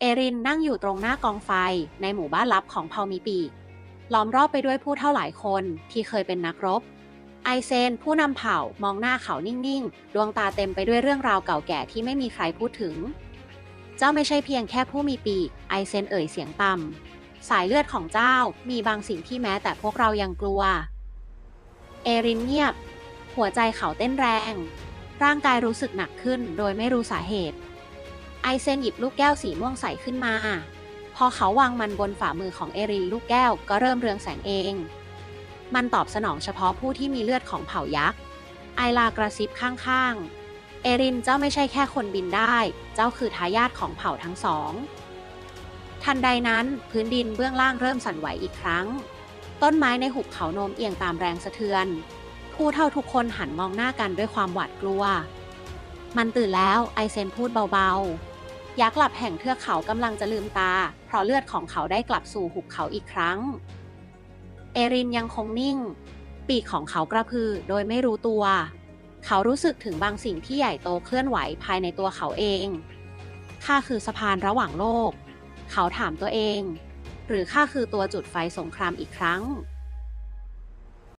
เอรินนั่งอยู่ตรงหน้ากองไฟในหมู่บ้านลับของเผ่ามีปีกล้อมรอบไปด้วยผู้เท่าหลายคนที่เคยเป็นนักรบ ไอเซนผู้นำเผ่ามองหน้าเขานิ่งๆ ดวงตาเต็มไปด้วยเรื่องราวเก่าแก่ที่ไม่มีใครพูดถึง เจ้าไม่ใช่เพียงแค่ผู้มีปีก ไอเซนเอ่ยเสียงต่ำสายเลือดของเจ้ามีบางสิ่งที่แม้แต่พวกเรายังกลัว เอรินเงียบ หัวใจเขาเต้นแรง ร่างกายรู้สึกหนักขึ้นโดยไม่รู้สาเหตุ ไอเซนหยิบลูกแก้วสีม่วงใสขึ้นมา พอเขาวางมันบนฝ่ามือของเอรินลูกแก้วก็เริ่มเรืองแสงเอง มันตอบสนองเฉพาะผู้ที่มีเลือดของเผ่ายักษ์ ไอลากระซิบข้างๆ เอรินเจ้าไม่ใช่แค่คนบินได้ เจ้าคือทายาทของเผ่าทั้งสอง ทันใดนั้นพื้นดินเบื้องล่างเริ่มสั่นไหวอีกครั้ง ต้นไม้ในหุบเขาโนมเอียงตามแรงสะเทือน ผู้เท่าทุกคนหันมองหน้ากันด้วยความหวาดกลัวมันตื่นแล้วไอเซนพูดเบาๆ ยักษ์หลับแห่งเทือกเขากำลังจะลืมตา เพราะเลือดของเขาได้กลับสู่หุบเขาอีกครั้ง เอรินยังคงนิ่ง ปีกของเขากระพือโดยไม่รู้ตัว เขารู้สึกถึงบางสิ่งที่ใหญ่โตเคลื่อนไหวภายในตัวเขาเองข้าคือสะพานระหว่างโลก เขาถามตัวเอง หรือข้าคือตัวจุดไฟสงครามอีกครั้ง